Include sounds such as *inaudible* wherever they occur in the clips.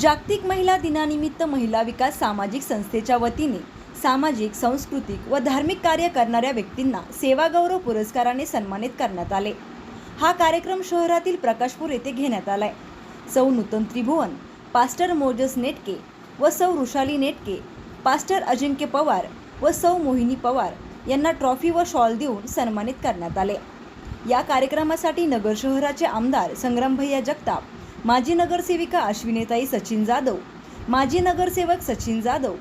जागतिक महिला दिनानिमित्त महिला विकास सामाजिक संस्थेच्या वतीने सामाजिक सांस्कृतिक व धार्मिक कार्य करणाऱ्या व्यक्तींना सेवागौरव पुरस्काराने सन्मानित करण्यात आले. हा कार्यक्रम शहरातील प्रकाशपूर येथे घेण्यात आलाय. सौ नूतन त्रिभुवन पास्टर मोजस नेटके व सौ ऋषाली नेटके पास्टर अजिंक्य पवार व सौ मोहिनी पवार यांना ट्रॉफी व शॉल देऊन सन्मानित करण्यात आले. या कार्यक्रमासाठी नगर शहराचे आमदार संग्रामभैया जगताप माजी नगरसेविका अश्विनीताई सचिन जाधव माजी नगरसेवक सचिन जाधव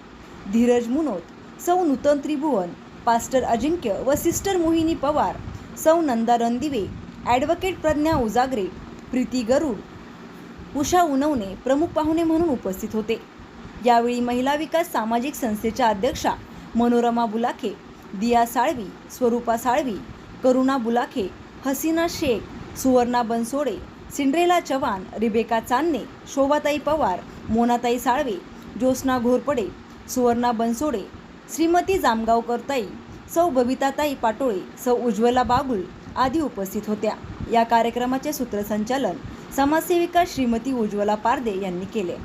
धीरज मुनोत सौ नूतन त्रिभुवन पास्टर अजिंक्य व सिस्टर मोहिनी पवार सौ नंदा रणदिवे ॲडव्होकेट प्रज्ञा उजागरे प्रीती गरुड उषा उनवणे प्रमुख पाहुणे म्हणून उपस्थित होते. यावेळी महिला विकास सामाजिक संस्थेच्या अध्यक्षा मनोरमा बुलाखे दिया साळवी स्वरूपा साळवी करुणा बुलाखे हसीना शेख सुवर्णा बनसोडे सिंड्रेला चव्हाण रिबेका चांदणे शोभाताई पवार मोनाताई साळवे ज्योत्स्ना घोरपडे सुवर्णा बनसोडे श्रीमती जामगावकरताई सौ बबिताताई पाटोळे सौ उज्ज्वला बागुल आदी उपस्थित होत्या. या कार्यक्रमाचे सूत्रसंचालन समाजसेविका श्रीमती उज्ज्वला पारदे यांनी केले.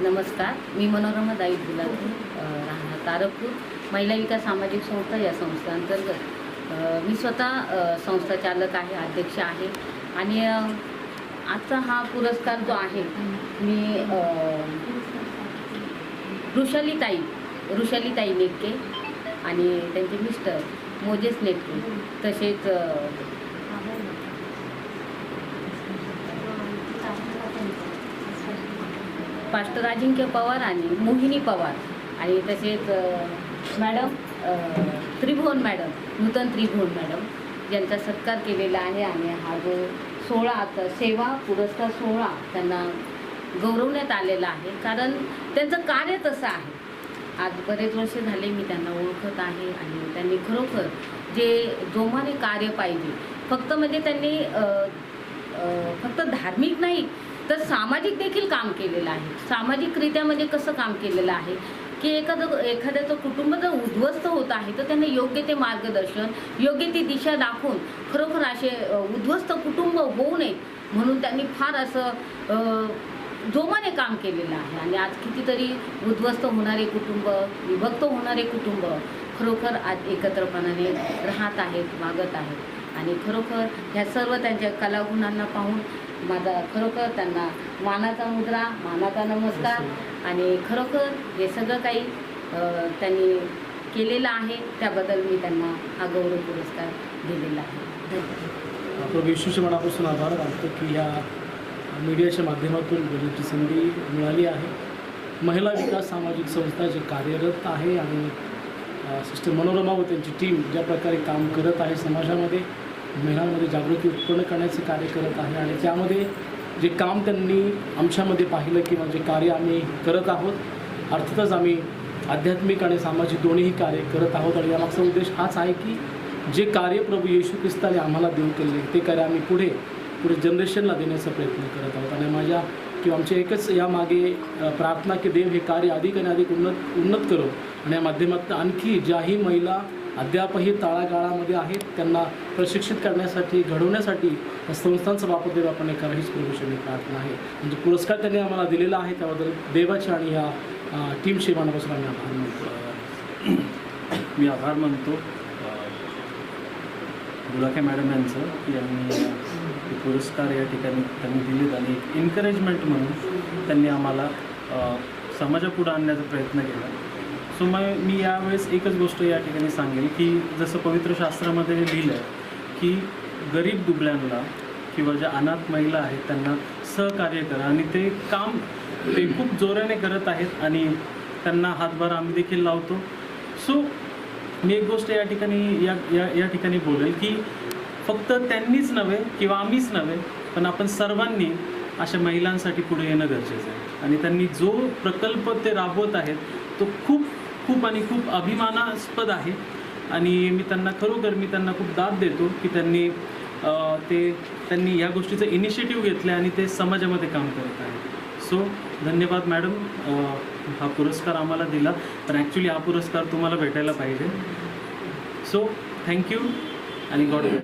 नमस्कार मी मनोरमा दाई गुलाबी राहणार तारकपूर महिला विकास सामाजिक संस्था या संस्थेअंतर्गत मी स्वतः संस्था चालक आहे अध्यक्ष आहे. आणि आजचा हा पुरस्कार जो आहे मी अ, ऋषालीताई ऋषालीताई नेटके आणि त्यांचे मिस्टर मोजेस नेटके तसेच पास्टर अजिंक्य पवार आणि मोहिनी पवार आणि तसेच madam Tribhuvan madam Nutan Tribhuvan madam. ज्यांचा सत्कार केलेला आहे आणि हा जो सोहळा आता सेवा पुरस्कार सोहळा त्यांना गौरवण्यात आलेला आहे. कारण त्यांचं कार्य तसं आहे. आज बरेच वर्ष झाले मी त्यांना ओळखत आहे आणि त्यांनी खरोखर जे जोमाने कार्य पाहिजे फक्त म्हणजे त्यांनी फक्त धार्मिक नाही तर सामाजिक देखील काम केलेलं आहे. सामाजिकरित्या म्हणजे कसं काम केलेलं आहे? की एखादं एखाद्याचं कुटुंब जर उद्ध्वस्त होत आहे तर त्यांना योग्य ते मार्गदर्शन योग्य ती दिशा दाखवून खरोखर असे उद्ध्वस्त कुटुंब होऊ नये. म्हणून त्यांनी फार असं जोमाने काम केलेलं आहे. आणि आज कितीतरी उद्ध्वस्त होणारे कुटुंब विभक्त होणारे कुटुंब खरोखर आज एकत्रपणाने राहत आहेत मागत आहेत. आणि खरोखर ह्या सर्व त्यांच्या कलागुणांना पाहून माझा खरोखर त्यांना मानाचा मुद्रा मानाचा नमस्कार आणि खरोखर हे सगळं काही त्यांनी केलेलं आहे त्याबद्दल मी त्यांना हा गौरव पुरस्कार दिलेला आहे. धन्यवाद. विशेष मनापासून आभार मानतो की या मीडियाच्या माध्यमातून बोलण्याची संधी मिळाली आहे. महिला विकास सामाजिक संस्था जे कार्यरत आहे आणि सिस्टर मनोरमा व त्यांची टीम ज्या प्रकारे काम करत आहे समाजामध्ये महिलांमध्ये जागृती उत्पन्न करण्याचे कार्य करत आहे आणि त्यामध्ये जे काम त्यांनी आमच्यामध्ये पाहिलं किंवा जे कार्य आम्ही करत आहोत अर्थातच आम्ही आध्यात्मिक आणि सामाजिक दोन्हीही कार्य करत आहोत. आणि यामागचा उद्देश हाच आहे की जे कार्य प्रभू येशू ख्रिस्ताने आम्हाला देऊ केले ते कार्य आम्ही पुढे पुढे जनरेशनला देण्याचा प्रयत्न करत आहोत. आणि माझ्या किंवा आमचे एकच यामागे प्रार्थना की देव हे कार्य अधिक आणि अधिक उन्नत उन्नत करो. आणि या माध्यमातून आणखी ज्याही महिला अद्यापही तळागाळामध्ये आहेत. त्यांना प्रशिक्षित करण्यासाठी घडवण्यासाठी संस्थांचा वापर देव आपण एका हीच प्रभूषणी प्रार्थना आहे म्हणजे पुरस्कार त्यांनी आम्हाला दिलेला आहे. त्याबद्दल देवाची आणि या टीम टीमशी मनापासून आम्ही आभार मानतो. *coughs* मी आभार मानतो. गुलाखे मॅडम यांचं की यांनी पुरस्कार या ठिकाणी त्यांनी दिलेत आणि एक म्हणून त्यांनी आम्हाला समाजापुढं आणण्याचा प्रयत्न केला. सो मग मी यावेळेस एकच गोष्ट या ठिकाणी सांगेल की जसं पवित्र शास्त्रामध्ये लिहिलं आहे की गरीब दुबळ्यांना किंवा ज्या अनाथ महिला आहेत त्यांना सहकार्य करा आणि ते काम ते खूप जोराने करत आहेत आणि त्यांना हातभार आम्ही देखील लावतो. सो मी एक गोष्ट या ठिकाणी या या या ठिकाणी बोलेल की फक्त त्यांनीच नव्हे किंवा आम्हीच नव्हे पण आपण सर्वांनी अशा महिलांसाठी पुढे येणं गरजेचं आहे. आणि त्यांनी जो प्रकल्प ते राबवत आहेत तो खूप खूप आणि खूप अभिमानास्पद आहे. आणि मी त्यांना खरोखर मी त्यांना खूप दाद देतो की त्यांनी ते त्यांनी या गोष्टीचं इनिशिएटिव्ह घेतलं आणि ते समाजामध्ये काम करत आहे. सो धन्यवाद मॅडम. हा पुरस्कार आम्हाला दिला. पण ॲक्च्युली हा पुरस्कार तुम्हाला भेटायला पाहिजे. सो थँक्यू आणि गॉड